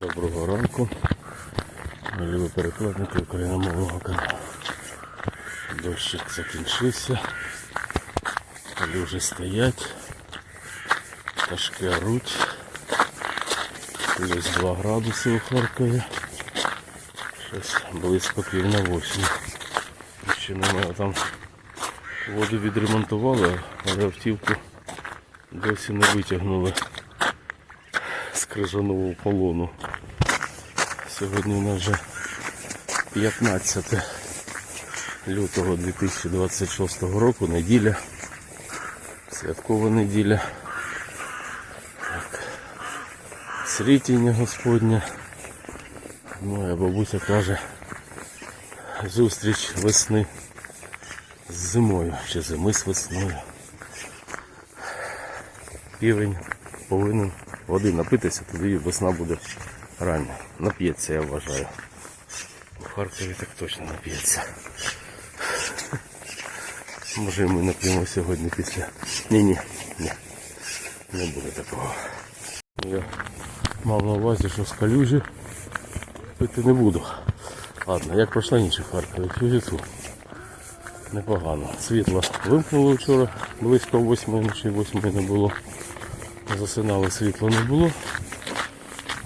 Доброго ранку. Любі перекладники україномовного каналу. Дощик закінчився. Люди стоять. Пташки оруть. Плюс 2 градуси у Харкові. Щось близько пів на 8. Ще немає там воду відремонтували, але автівку досі не витягнули з крижаного полону. Сьогодні у нас вже 15 лютого 2026 року, неділя, святкова неділя. Так. Срітіння Господня. Моя бабуся каже, зустріч весни з зимою чи зими з весною. Півень повинен води напитися, тоді весна буде рання. Нап'ється, я вважаю. У Харкові так точно нап'ється. Може ми нап'ємо сьогодні після. Ні, ні. Не буде такого. Я мав на увазі, що з калюжі пити не буду. Ладно, як пройшла інші в Харкові, фізицу. Непогано. Світло вимкнули вчора, близько 8 ночі 8 не було. Засинали світло не було.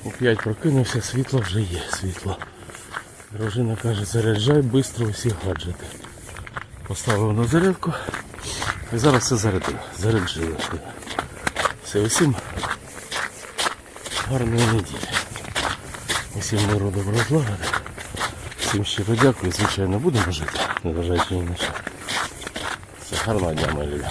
У 5 прокинувся, світло вже є світло. Дружина каже, заряджай швидко усі гаджети. Поставив на зарядку і зараз все зарядив. Заряджили. Все, усім гарної неділі. Усім миру доброго злагоди. Всім щиро дякую. Звичайно, будемо жити, незважаючи ні на що. Все, гарного дня, мої любі.